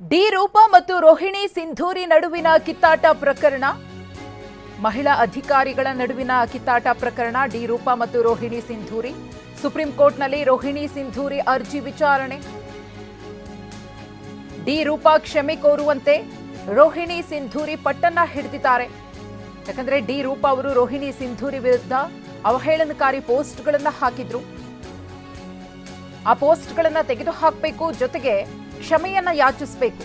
D Roopa ಮತ್ತು ರೋಹಿಣಿ ಸಿಂಧೂರಿ ನಡುವಿನ ಕಿತ್ತಾಟ ಪ್ರಕರಣ. ಮಹಿಳಾ ಅಧಿಕಾರಿಗಳ ನಡುವಿನ ಕಿತ್ತಾಟ ಪ್ರಕರಣ ಡಿ ರೂಪಾ ಮತ್ತು ರೋಹಿಣಿ ಸಿಂಧೂರಿ. ಸುಪ್ರೀಂ ಕೋರ್ಟ್ನಲ್ಲಿ ರೋಹಿಣಿ ಸಿಂಧೂರಿ ಅರ್ಜಿ ವಿಚಾರಣೆ. ಡಿ ರೂಪಾ ಕ್ಷಮೆ ಕೋರುವಂತೆ ರೋಹಿಣಿ ಸಿಂಧೂರಿ ಪಟ್ಟನ್ನ ಹಿಡಿದಿದ್ದಾರೆ. ಯಾಕಂದ್ರೆ ಡಿ ರೂಪಾ ಅವರು ರೋಹಿಣಿ ಸಿಂಧೂರಿ ವಿರುದ್ಧ ಅವಹೇಳನಕಾರಿ ಪೋಸ್ಟ್ಗಳನ್ನು ಹಾಕಿದ್ರು. ಆ ಪೋಸ್ಟ್ಗಳನ್ನ ತೆಗೆದುಹಾಕಬೇಕು ಜೊತೆಗೆ ಕ್ಷಮೆಯನ್ನ ಯಾಚಿಸಬೇಕು.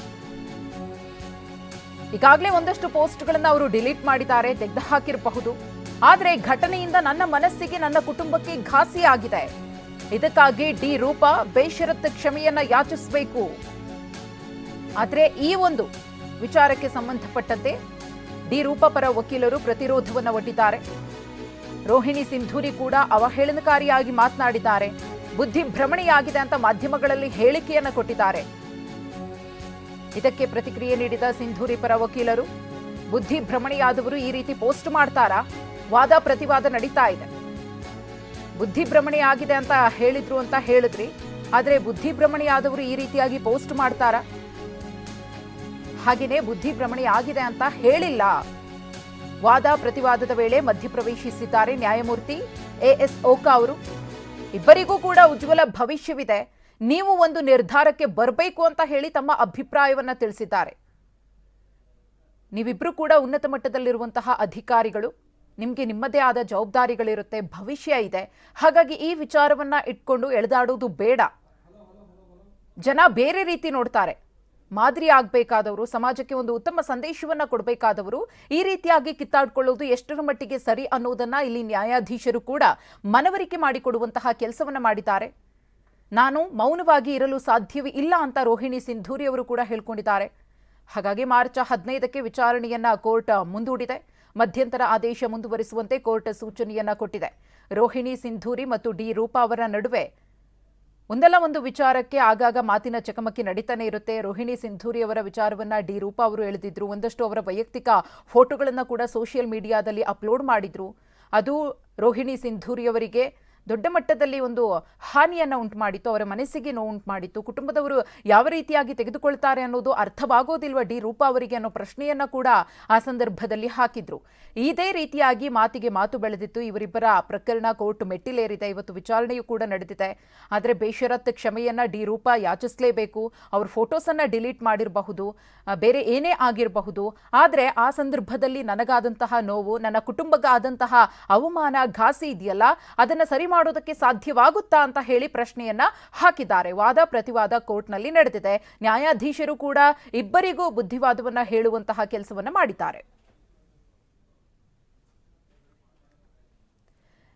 ಈಗಾಗಲೇ ಒಂದಷ್ಟು ಪೋಸ್ಟ್ಗಳನ್ನ ಅವರು ಡಿಲೀಟ್ ಮಾಡಿದ್ದಾರೆ ತೆಗೆದು ಹಾಕಿರಬಹುದು ಆದರೆ ಘಟನೆಯಿಂದ ನನ್ನ ಮನಸ್ಸಿಗೆ, ನನ್ನ ಕುಟುಂಬಕ್ಕೆ ಘಾಸಿ ಆಗಿದೆ. ಇದಕ್ಕಾಗಿ ಡಿ ರೂಪಾ ಬೇಷರತ್ ಕ್ಷಮೆಯನ್ನ ಯಾಚಿಸಬೇಕು. ಆದರೆ ಈ ಒಂದು ವಿಚಾರಕ್ಕೆ ಸಂಬಂಧಪಟ್ಟಂತೆ ಡಿ ರೂಪ ಪರ ವಕೀಲರು ಪ್ರತಿರೋಧವನ್ನು ಒಡ್ಡಿದ್ದಾರೆ. ರೋಹಿಣಿ ಸಿಂಧೂರಿ ಕೂಡ ಅವಹೇಳನಕಾರಿಯಾಗಿ ಮಾತನಾಡಿದ್ದಾರೆ. ಬುದ್ಧಿ ಭ್ರಮಣೆಯಾಗಿದೆ ಅಂತ ಮಾಧ್ಯಮಗಳಲ್ಲಿ ಹೇಳಿಕೆಯನ್ನು ಕೊಟ್ಟಿದ್ದಾರೆ. ಇದಕ್ಕೆ ಪ್ರತಿಕ್ರಿಯೆ ನೀಡಿದ ಸಿಂಧೂರಿ ಪರ ವಕೀಲರು, ಬುದ್ಧಿ ಭ್ರಮಣೆಯಾದವರು ಈ ರೀತಿ ಪೋಸ್ಟ್ ಮಾಡ್ತಾರಾ? ವಾದ ಪ್ರತಿವಾದ ನಡೀತಾ ಇದೆ. ಬುದ್ಧಿ ಭ್ರಮಣೆಯಾಗಿದೆ ಅಂತ ಹೇಳಿದ್ರು ಅಂತ ಹೇಳಿದ್ರಿ, ಆದರೆ ಬುದ್ಧಿ ಭ್ರಮಣೆಯಾದವರು ಈ ರೀತಿಯಾಗಿ ಪೋಸ್ಟ್ ಮಾಡ್ತಾರಾ? ಹಾಗೆಯೇ ಬುದ್ಧಿ ಭ್ರಮಣೆಯಾಗಿದೆ ಅಂತ ಹೇಳಿಲ್ಲ. ವಾದ ಪ್ರತಿವಾದದ ವೇಳೆ ಮಧ್ಯಪ್ರವೇಶಿಸಿದ್ದಾರೆ ನ್ಯಾಯಮೂರ್ತಿ ಎ ಎಸ್ ಓಕಾ ಅವರು. ಇಬ್ಬರಿಗೂ ಕೂಡ ಉಜ್ವಲ ಭವಿಷ್ಯವಿದೆ. ನೀವು ಒಂದು ನಿರ್ಧಾರಕ್ಕೆ ಬರಬೇಕು ಅಂತ ಹೇಳಿ ತಮ್ಮ ಅಭಿಪ್ರಾಯವನ್ನು ತಿಳಿಸಿದ್ದಾರೆ. ನೀವಿಬ್ರು ಕೂಡ ಉನ್ನತ ಮಟ್ಟದಲ್ಲಿರುವಂತಹ ಅಧಿಕಾರಿಗಳು, ನಿಮಗೆ ನಿಮ್ಮದೇ ಆದ ಜವಾಬ್ದಾರಿಗಳಿರುತ್ತೆ, ಭವಿಷ್ಯ ಇದೆ. ಹಾಗಾಗಿ ಈ ವಿಚಾರವನ್ನ ಇಟ್ಕೊಂಡು ಎಳೆದಾಡುವುದು ಬೇಡ. ಜನ ಬೇರೆ ರೀತಿ ನೋಡ್ತಾರೆ. ಮಾದರಿ ಆಗಬೇಕಾದವರು, ಸಮಾಜಕ್ಕೆ ಒಂದು ಉತ್ತಮ ಸಂದೇಶವನ್ನ ಕೊಡಬೇಕಾದವರು ಈ ರೀತಿಯಾಗಿ ಕಿತ್ತಾಡ್ಕೊಳ್ಳೋದು ಎಷ್ಟರ ಮಟ್ಟಿಗೆ ಸರಿ ಅನ್ನೋದನ್ನ ಇಲ್ಲಿ ನ್ಯಾಯಾಧೀಶರು ಕೂಡ ಮನವರಿಕೆ ಮಾಡಿಕೊಡುವಂತಹ ಕೆಲಸವನ್ನ ಮಾಡಿದ್ದಾರೆ. ನಾನು ಮೌನವಾಗಿ ಇರಲು ಸಾಧ್ಯವೇ ಇಲ್ಲ ಅಂತ ರೋಹಿಣಿ ಸಿಂಧೂರಿ ಅವರು ಕೂಡ ಹೇಳ್ಕೊಂಡಿದ್ದಾರೆ. ಹಾಗಾಗಿ ಮಾರ್ಚ್ ಹದಿನೈದಕ್ಕೆ ವಿಚಾರಣೆಯನ್ನ ಕೋರ್ಟ್ ಮುಂದೂಡಿದೆ. ಮಧ್ಯಂತರ ಆದೇಶ ಮುಂದುವರಿಸುವಂತೆ ಕೋರ್ಟ್ ಸೂಚನೆಯನ್ನ ಕೊಟ್ಟಿದೆ. ರೋಹಿಣಿ ಸಿಂಧೂರಿ ಮತ್ತು ಡಿ ರೂಪಾ ಅವರ ನಡುವೆ ಒಂದಲ್ಲ ಒಂದು ವಿಚಾರಕ್ಕೆ ಆಗಾಗ ಮಾತಿನ ಚಕಮಕಿ ನಡೀತಾನೆ ಇರುತ್ತೆ. ರೋಹಿಣಿ ಸಿಂಧೂರಿ ಅವರ ವಿಚಾರವನ್ನ ಡಿ ರೂಪಾ ಅವರು ಎಳೆದಿದ್ರು. ಒಂದಷ್ಟು ಅವರ ವೈಯಕ್ತಿಕ ಫೋಟೋಗಳನ್ನು ಕೂಡ ಸೋಷಿಯಲ್ ಮೀಡಿಯಾದಲ್ಲಿ ಅಪ್ಲೋಡ್ ಮಾಡಿದ್ರು. ಅದು ರೋಹಿಣಿ ಸಿಂಧೂರಿ ಅವರಿಗೆ ದೊಡ್ಡ ಮಟ್ಟದಲ್ಲಿ ಒಂದು ಹಾನಿಯನ್ನ ಉಂಟು ಮಾಡಿತ್ತು ಅವರ ಮನಸ್ಸಿಗೆ ನೋವು ಉಂಟು ಮಾಡಿತ್ತು ಕುಟುಂಬದವರು ಯಾವ ರೀತಿಯಾಗಿ ತೆಗೆದುಕೊಳ್ತಾರೆ ಅನ್ನೋದು ಅರ್ಥವಾಗೋದಿಲ್ವ? ಡಿ ರೂಪ ಅವರಿಗೆ ಅನ್ನೋ ಪ್ರಶ್ನೆಯನ್ನ ಕೂಡ ಆ ಸಂದರ್ಭದಲ್ಲಿ ಹಾಕಿದ್ರು. ಇದೇ ರೀತಿಯಾಗಿ ಮಾತಿಗೆ ಮಾತು ಬೆಳೆದಿತ್ತು. ಇವರಿಬ್ಬರ ಪ್ರಕರಣ ಕೋರ್ಟ್ ಮೆಟ್ಟಿಲೇರಿದೆ. ಇವತ್ತು ವಿಚಾರಣೆಯೂ ಕೂಡ ನಡೆದಿದೆ. ಆದರೆ ಬೇಷರತ್ ಕ್ಷಮೆಯನ್ನ ಡಿ ರೂಪ ಯಾಚಿಸಲೇಬೇಕು. ಅವ್ರ ಫೋಟೋಸನ್ನ ಡಿಲೀಟ್ ಮಾಡಿರಬಹುದು. ಬೇರೆ ಏನೇ ಆಗಿರಬಹುದು. ಆದರೆ ಆ ಸಂದರ್ಭದಲ್ಲಿ ನನಗಾದಂತಹ ನೋವು, ನನ್ನ ಕುಟುಂಬಗಾದಂತಹ ಅವಮಾನ, ಘಾಸಿ ಇದೆಯಲ್ಲ? ಅದನ್ನ ಸರಿ ಮಾಡೋದಕ್ಕೆ ಸಾಧ್ಯವಾಗುತ್ತಾ ಅಂತ ಹೇಳಿ ಪ್ರಶ್ನೆಯನ್ನ ಹಾಕಿದ್ದಾರೆ. ವಾದ ಪ್ರತಿವಾದ ಕೋರ್ಟ್ನಲ್ಲಿ ನಡೆದಿದೆ. ನ್ಯಾಯಾಧೀಶರು ಕೂಡ ಇಬ್ಬರಿಗೂ ಬುದ್ಧಿವಾದವನ್ನ ಹೇಳುವಂತಹ ಕೆಲಸವನ್ನ ಮಾಡಿದ್ದಾರೆ.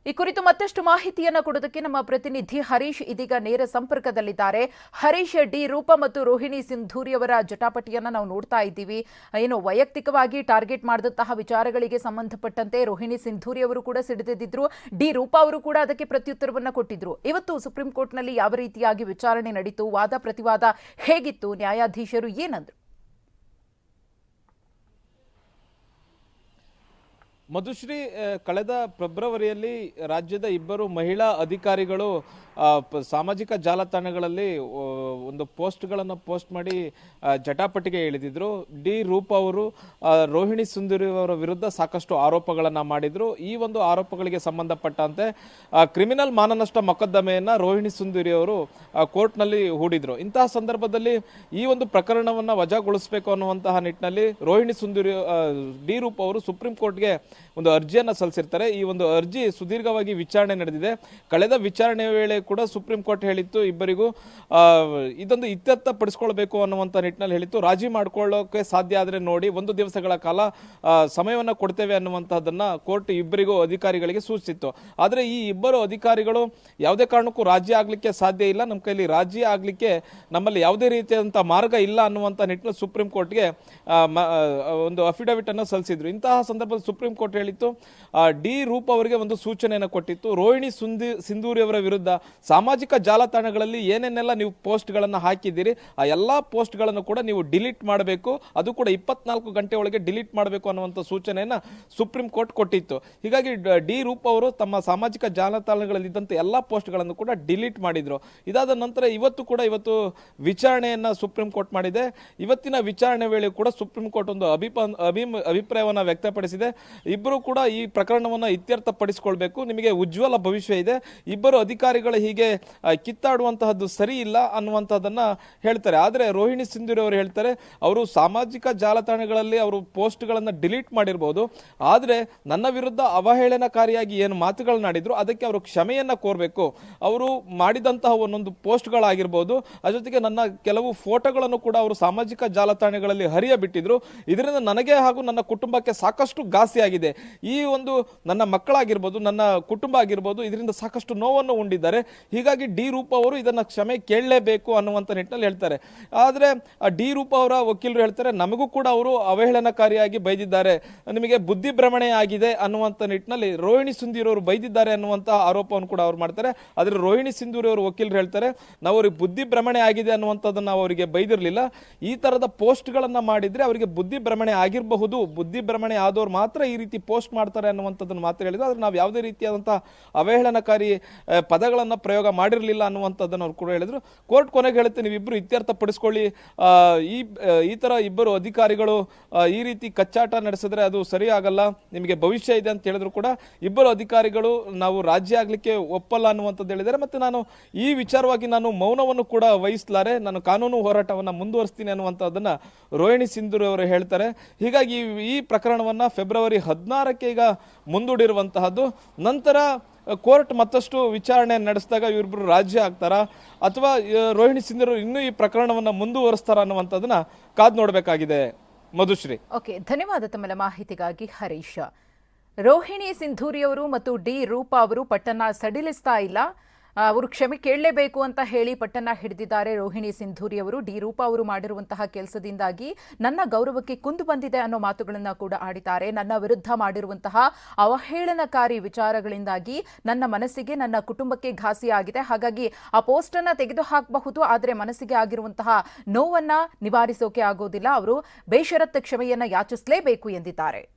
ಈ ಕುರಿತು ಮತ್ತಷ್ಟು ಮಾಹಿತಿಯನ್ನು ಕೊಡೋದಕ್ಕೆ ನಮ್ಮ ಪ್ರತಿನಿಧಿ ಹರೀಶ್ ಇದೀಗ ನೇರ ಸಂಪರ್ಕದಲ್ಲಿದ್ದಾರೆ. ಹರೀಶ್ ಡಿ ರೂಪ ಮತ್ತು ರೋಹಿಣಿ ಸಿಂಧೂರಿ ಅವರ ಜಟಾಪಟಿಯನ್ನ ನಾವು ನೋಡ್ತಾ ಇದ್ದೀವಿ. ಏನು ವೈಯಕ್ತಿಕವಾಗಿ ಟಾರ್ಗೆಟ್ ಮಾಡಿದಂತಹ ವಿಚಾರಗಳಿಗೆ ಸಂಬಂಧಪಟ್ಟಂತೆ ರೋಹಿಣಿ ಸಿಂಧೂರಿ ಅವರು ಕೂಡ ಸಿಡಿದಿದ್ದರು ಡಿ ರೂಪಾ ಅವರು ಕೂಡ ಅದಕ್ಕೆ ಪ್ರತ್ಯುತ್ತರವನ್ನು ಕೊಟ್ಟಿದ್ರು. ಇವತ್ತು ಸುಪ್ರೀಂ ಕೋರ್ಟ್ನಲ್ಲಿ ಯಾವ ರೀತಿಯಾಗಿ ವಿಚಾರಣೆ ನಡೀತು, ವಾದ ಪ್ರತಿವಾದ ಹೇಗಿತ್ತು, ನ್ಯಾಯಾಧೀಶರು ಏನಂದ್ರು? ಮಧುಶ್ರೀ ಕಳೆದ ಫೆಬ್ರವರಿಯಲ್ಲಿ ರಾಜ್ಯದ ಇಬ್ಬರು ಮಹಿಳಾ ಅಧಿಕಾರಿಗಳು ಸಾಮಾಜಿಕ ಜಾಲತಾಣಗಳಲ್ಲಿ ಒಂದು ಪೋಸ್ಟ್ಗಳನ್ನು ಪೋಸ್ಟ್ ಮಾಡಿ ಜಟಾಪಟಿಗೆ ಇಳಿದಿದ್ರು. ಡಿ ರೂಪ ಅವರು ರೋಹಿಣಿ ಸುಂದರಿ ಅವರ ವಿರುದ್ಧ ಸಾಕಷ್ಟು ಆರೋಪಗಳನ್ನು ಮಾಡಿದ್ರು. ಈ ಒಂದು ಆರೋಪಗಳಿಗೆ ಸಂಬಂಧಪಟ್ಟಂತೆ ಕ್ರಿಮಿನಲ್ ಮಾನನಷ್ಟ ಮೊಕದ್ದಮೆಯನ್ನು ರೋಹಿಣಿ ಸುಂದರಿ ಅವರು ಕೋರ್ಟ್ನಲ್ಲಿ ಹೂಡಿದ್ರು. ಇಂತಹ ಸಂದರ್ಭದಲ್ಲಿ ಈ ಒಂದು ಪ್ರಕರಣವನ್ನು ವಜಾಗೊಳಿಸಬೇಕು ಅನ್ನುವಂತಹ ನಿಟ್ಟಿನಲ್ಲಿ ರೋಹಿಣಿ ಸುಂದರಿ ಡಿ ರೂಪ್ ಅವರು ಸುಪ್ರೀಂ ಕೋರ್ಟ್ಗೆ ಒಂದು ಅರ್ಜಿಯನ್ನು ಸಲ್ಲಿಸಿರ್ತಾರೆ. ಈ ಒಂದು ಅರ್ಜಿ ಸುದೀರ್ಘವಾಗಿ ವಿಚಾರಣೆ ನಡೆದಿದೆ. ಕಳೆದ ವಿಚಾರಣೆ ವೇಳೆ ಕೂಡ ಸುಪ್ರೀಂ ಕೋರ್ಟ್ ಹೇಳಿತ್ತು, ಇಬ್ಬರಿಗೂ ಇದೊಂದು ಇತ್ಯರ್ಥ ಪಡಿಸ್ಕೊಳ್ಬೇಕು ಅನ್ನುವಂಥ ನಿಟ್ಟಿನಲ್ಲಿ ಹೇಳಿತ್ತು. ರಾಜಿ ಮಾಡ್ಕೊಳ್ಳೋಕೆ ಸಾಧ್ಯ ಆದರೆ ನೋಡಿ, ಒಂದು ದಿವಸಗಳ ಕಾಲ ಸಮಯವನ್ನು ಕೊಡ್ತೇವೆ ಅನ್ನುವಂಥದ್ದನ್ನು ಕೋರ್ಟ್ ಇಬ್ಬರಿಗೂ ಅಧಿಕಾರಿಗಳಿಗೆ ಸೂಚಿಸಿತ್ತು. ಆದರೆ ಈ ಇಬ್ಬರು ಅಧಿಕಾರಿಗಳು ಯಾವುದೇ ಕಾರಣಕ್ಕೂ ರಾಜಿ ಆಗಲಿಕ್ಕೆ ಸಾಧ್ಯ ಇಲ್ಲ. ನಮ್ಮ ಕೈಲಿ ರಾಜಿ ಆಗಲಿಕ್ಕೆ ನಮ್ಮಲ್ಲಿ ಯಾವುದೇ ರೀತಿಯಾದಂಥ ಮಾರ್ಗ ಇಲ್ಲ ಅನ್ನುವಂಥ ನಿಟ್ಟಿನಲ್ಲಿ ಸುಪ್ರೀಂ ಕೋರ್ಟ್ಗೆ ಒಂದು ಅಫಿಡವಿಟ್ ಅನ್ನು ಸಲ್ಲಿಸಿದ್ರು. ಇಂತಹ ಸಂದರ್ಭದಲ್ಲಿ ಸುಪ್ರೀಂ ಕೋರ್ಟ್ ಕೋರ್ಟ್ ಹೇಳಿತ್ತು. ಡಿ ರೂಪ್ ಅವರಿಗೆ ಒಂದು ಸೂಚನೆಯನ್ನು ಕೊಟ್ಟಿತ್ತು. ರೋಹಿಣಿ ಸುಂದಿ ಸಿಂಧೂರಿ ಅವರ ವಿರುದ್ಧ ಸಾಮಾಜಿಕ ಜಾಲತಾಣಗಳಲ್ಲಿ ಏನೇನೆಲ್ಲ ನೀವು ಪೋಸ್ಟ್ಗಳನ್ನು ಹಾಕಿದ್ದೀರಿ, ಆ ಎಲ್ಲ ಪೋಸ್ಟ್ಗಳನ್ನು ಕೂಡ ನೀವು ಡಿಲೀಟ್ ಮಾಡಬೇಕು. ಅದು ಕೂಡ ಇಪ್ಪತ್ನಾಲ್ಕು ಗಂಟೆ ಒಳಗೆ ಡಿಲೀಟ್ ಮಾಡಬೇಕು ಅನ್ನುವಂಥ ಸೂಚನೆಯನ್ನು ಸುಪ್ರೀಂ ಕೋರ್ಟ್ ಕೊಟ್ಟಿತ್ತು. ಹೀಗಾಗಿ ಡಿ ರೂಪ್ ಅವರು ತಮ್ಮ ಸಾಮಾಜಿಕ ಜಾಲತಾಣಗಳಲ್ಲಿದ್ದಂಥ ಎಲ್ಲ ಪೋಸ್ಟ್ಗಳನ್ನು ಕೂಡ ಡಿಲೀಟ್ ಮಾಡಿದ್ರು. ಇದಾದ ನಂತರ ಇವತ್ತು ಕೂಡ ಇವತ್ತು ವಿಚಾರಣೆಯನ್ನು ಸುಪ್ರೀಂ ಕೋರ್ಟ್ ಮಾಡಿದೆ. ಇವತ್ತಿನ ವಿಚಾರಣೆ ವೇಳೆ ಕೂಡ ಸುಪ್ರೀಂ ಕೋರ್ಟ್ ಒಂದು ಅಭಿಪ ಅಭಿಪ್ರಾಯವನ್ನ ವ್ಯಕ್ತಪಡಿಸಿದೆ. ಇಬ್ಬರು ಕೂಡ ಈ ಪ್ರಕರಣವನ್ನು ಇತ್ಯರ್ಥಪಡಿಸಿಕೊಳ್ಬೇಕು. ನಿಮಗೆ ಉಜ್ವಲ ಭವಿಷ್ಯ ಇದೆ. ಇಬ್ಬರು ಅಧಿಕಾರಿಗಳು ಹೀಗೆ ಕಿತ್ತಾಡುವಂತಹದ್ದು ಸರಿ ಇಲ್ಲ ಅನ್ನುವಂಥದ್ದನ್ನು ಹೇಳ್ತಾರೆ. ಆದರೆ ರೋಹಿಣಿ ಸಿಂಧೂರಿ ಅವರು ಹೇಳ್ತಾರೆ, ಅವರು ಸಾಮಾಜಿಕ ಜಾಲತಾಣಗಳಲ್ಲಿ ಅವರು ಪೋಸ್ಟ್ಗಳನ್ನು ಡಿಲೀಟ್ ಮಾಡಿರ್ಬೋದು. ಆದರೆ ನನ್ನ ವಿರುದ್ಧ ಅವಹೇಳನಕಾರಿಯಾಗಿ ಏನು ಮಾತುಗಳನ್ನಾಡಿದ್ರು ಅದಕ್ಕೆ ಅವರು ಕ್ಷಮೆಯನ್ನು ಕೋರಬೇಕು. ಅವರು ಮಾಡಿದಂತಹ ಒಂದೊಂದು ಪೋಸ್ಟ್ಗಳಾಗಿರ್ಬೋದು. ಅದ್ರ ಜೊತೆಗೆ ನನ್ನ ಕೆಲವು ಫೋಟೋಗಳನ್ನು ಕೂಡ ಅವರು ಸಾಮಾಜಿಕ ಜಾಲತಾಣಗಳಲ್ಲಿ ಹರಿಯ ಬಿಟ್ಟಿದ್ರು ಇದರಿಂದ ನನಗೆ ಹಾಗೂ ನನ್ನ ಕುಟುಂಬಕ್ಕೆ ಸಾಕಷ್ಟು ಘಾಸಿಯಾಗಿದೆ. ಈ ಒಂದು ನನ್ನ ಮಕ್ಕಳಾಗಿರ್ಬೋದು, ನನ್ನ ಕುಟುಂಬ ಆಗಿರ್ಬೋದು, ಇದರಿಂದ ಸಾಕಷ್ಟು ನೋವನ್ನು ಉಂಡಿದ್ದಾರೆ. ಹೀಗಾಗಿ ಡಿ ರೂಪ ಅವರು ಇದನ್ನು ಕ್ಷಮೆ ಕೇಳಲೇಬೇಕು ಅನ್ನುವಂಥ ನಿಟ್ಟಿನಲ್ಲಿ ಹೇಳ್ತಾರೆ. ಆದರೆ ಡಿ ರೂಪ ಅವರ ವಕೀಲರು ಹೇಳ್ತಾರೆ, ನಮಗೂ ಕೂಡ ಅವರು ಅವಹೇಳನಕಾರಿಯಾಗಿ ಬೈದಿದ್ದಾರೆ. ನಿಮಗೆ ಬುದ್ಧಿ ಭ್ರಮಣೆ ಆಗಿದೆ ಅನ್ನುವಂಥ ನಿಟ್ಟಿನಲ್ಲಿ ರೋಹಿಣಿ ಸುಂದೂರಿ ಅವರು ಬೈದಿದ್ದಾರೆ ಅನ್ನುವಂಥ ಆರೋಪವನ್ನು ಕೂಡ ಅವ್ರು ಮಾಡ್ತಾರೆ. ಆದರೆ ರೋಹಿಣಿ ಸಿಂಧೂರಿ ಅವರು ವಕೀಲರು ಹೇಳ್ತಾರೆ, ನಾವು ಅವ್ರಿಗೆ ಬುದ್ಧಿ ಭ್ರಮಣೆ ಆಗಿದೆ ಅನ್ನುವಂಥದ್ದನ್ನು ನಾವು ಅವರಿಗೆ ಬೈದಿರಲಿಲ್ಲ. ಈ ತರದ ಪೋಸ್ಟ್ಗಳನ್ನು ಮಾಡಿದ್ರೆ ಅವರಿಗೆ ಬುದ್ಧಿ ಭ್ರಮಣೆ ಆಗಿರಬಹುದು. ಬುದ್ಧಿ ಭ್ರಮಣೆ ಆದವ್ರು ಮಾತ್ರ ಈ ರೀತಿ ಪೋಸ್ಟ್ ಮಾಡ್ತಾರೆ ಅನ್ನುವಂಥದ್ದನ್ನು ಮಾತ್ರ ಹೇಳಿದ್ರು. ಆದರೆ ನಾವು ಯಾವುದೇ ರೀತಿಯಾದಂಥ ಅವಹೇಳನಕಾರಿ ಪದಗಳನ್ನು ಪ್ರಯೋಗ ಮಾಡಿರಲಿಲ್ಲ ಅನ್ನುವಂಥದ್ದನ್ನು ಅವ್ರು ಕೂಡ ಹೇಳಿದರು. ಕೋರ್ಟ್ ಕೊನೆಗೆ ಹೇಳುತ್ತೆ ನೀವಿಬ್ಬರು ಇತ್ಯರ್ಥ ಪಡಿಸ್ಕೊಳ್ಳಿ. ಈ ಈ ಥರ ಇಬ್ಬರು ಅಧಿಕಾರಿಗಳು ಈ ರೀತಿ ಕಚ್ಚಾಟ ನಡೆಸಿದ್ರೆ ಅದು ಸರಿ ಆಗಲ್ಲ ನಿಮಗೆ ಭವಿಷ್ಯ ಇದೆ ಅಂತ ಹೇಳಿದ್ರು ಕೂಡ ಇಬ್ಬರು ಅಧಿಕಾರಿಗಳು ನಾವು ರಾಜ್ಯ ಆಗಲಿಕ್ಕೆ ಒಪ್ಪಲ್ಲ ಅನ್ನುವಂಥದ್ದು ಹೇಳಿದ್ದಾರೆ. ಮತ್ತು ನಾನು ಈ ವಿಚಾರವಾಗಿ ನಾನು ಮೌನವನ್ನು ಕೂಡ ವಹಿಸಲಾರೆ. ನಾನು ಕಾನೂನು ಹೋರಾಟವನ್ನು ಮುಂದುವರಿಸ್ತೀನಿ ಅನ್ನುವಂಥದ್ದನ್ನು ರೋಹಿಣಿ ಸಿಂಧೂರಿ ಅವರು ಹೇಳ್ತಾರೆ. ಹೀಗಾಗಿ ಈ- ಪ್ರಕರಣವನ್ನು ಫೆಬ್ರವರಿ ಫೆಬ್ರವರಿ ಹದಿನಾರಕ್ಕೆ ಈಗ ಮುಂದೂಡಿರುವಂತಹದ್ದು. ನಂತರ ಕೋರ್ಟ್ ಮತ್ತಷ್ಟು ವಿಚಾರಣೆ ನಡೆಸಿದಾಗ ಇವರಿಬ್ಬರು ರಾಜ್ಯ ಆಗ್ತಾರಾ? ಅಥವಾ ರೋಹಿಣಿ ಸಿಂಧರು ಇನ್ನೂ ಈ ಪ್ರಕರಣವನ್ನು ಮುಂದುವರಿಸ್ತಾರ ಅನ್ನುವಂಥದ್ದನ್ನ ಕಾದ್ ನೋಡಬೇಕಾಗಿದೆ. ಮಧುಶ್ರೀ. ಓಕೆ, ಧನ್ಯವಾದ ತಮ್ಮೆಲ್ಲ ಮಾಹಿತಿಗಾಗಿ, ಹರೀಶ್. ರೋಹಿಣಿ ಸಿಂಧೂರಿಯವರು ಮತ್ತು ಡಿ ರೂಪಾ ಅವರು ಪಟ್ಟನ್ನ ಸಡಿಲಿಸ್ತಾ ಇಲ್ಲ. ಅವರು ಕ್ಷಮೆ ಕೇಳಲೇಬೇಕು ಅಂತ ಹೇಳಿ ಪಟ್ಟನ್ನ ಹಿಡಿದಿದ್ದಾರೆ ರೋಹಿಣಿ ಸಿಂಧೂರಿ ಅವರು. ಡಿ ರೂಪಾ ಅವರು ಮಾಡಿರುವಂತಹ ಕೆಲಸದಿಂದಾಗಿ ನನ್ನ ಗೌರವಕ್ಕೆ ಕುಂದು ಬಂದಿದೆ ಅನ್ನೋ ಮಾತುಗಳನ್ನು ಕೂಡ ಆಡಿದ್ದಾರೆ. ನನ್ನ ವಿರುದ್ಧ ಮಾಡಿರುವಂತಹ ಅವಹೇಳನಕಾರಿ ವಿಚಾರಗಳಿಂದಾಗಿ ನನ್ನ ಮನಸ್ಸಿಗೆ, ನನ್ನ ಕುಟುಂಬಕ್ಕೆ ಘಾಸಿಯಾಗಿದೆ ಹಾಗಾಗಿ ಆ ಪೋಸ್ಟ್ ಅನ್ನ ತೆಗೆದು ಹಾಕಬಹುದು ಆದರೆ ಮನಸ್ಸಿಗೆ ಆಗಿರುವಂತಹ ನೋವನ್ನ ನಿವಾರಿಸೋಕೆ ಆಗೋದಿಲ್ಲ. ಅವರು ಬೇಷರತ್ ಕ್ಷಮೆಯನ್ನ ಯಾಚಿಸಲೇಬೇಕು ಎಂದಿದ್ದಾರೆ.